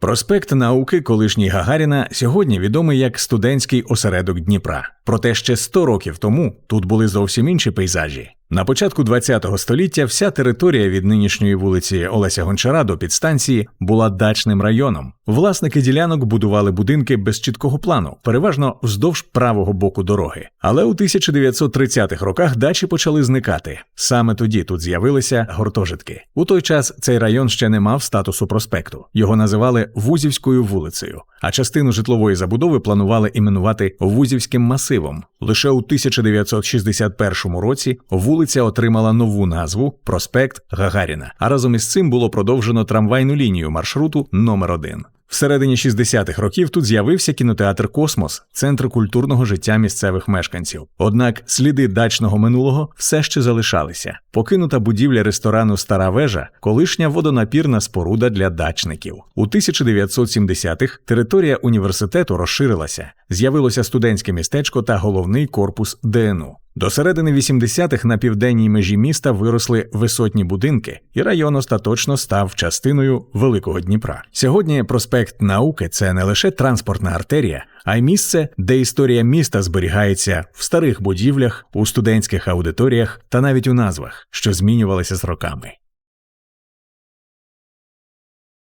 Проспект науки колишній Гагаріна сьогодні відомий як студентський осередок Дніпра. Проте ще 100 років тому тут були зовсім інші пейзажі. На початку ХХ століття вся територія від нинішньої вулиці Олеся Гончара до підстанції була дачним районом. Власники ділянок будували будинки без чіткого плану, переважно вздовж правого боку дороги. Але у 1930-х роках дачі почали зникати. Саме тоді тут з'явилися гуртожитки. У той час цей район ще не мав статусу проспекту. Його називали Вузівською вулицею, а частину житлової забудови планували іменувати Вузівським масивом. Лише у 1961 році вулиця отримала нову назву проспект Гагаріна. А разом із цим було продовжено трамвайну лінію маршруту номер 1 Всередині 60-х років тут з'явився кінотеатр Космос, центр культурного життя місцевих мешканців. Однак сліди дачного минулого все ще залишалися. Покинута будівля ресторану Стара вежа, колишня водонапірна споруда для дачників. У 1970-х територія університету розширилася. З'явилося студентське містечко та головний корпус ДНУ. До середини 80-х на південній межі міста виросли висотні будинки, і район остаточно став частиною Великого Дніпра. Сьогодні проспект науки це не лише транспортна артерія, а й місце, де історія міста зберігається в старих будівлях, у студентських аудиторіях та навіть у назвах, що змінювалися з роками.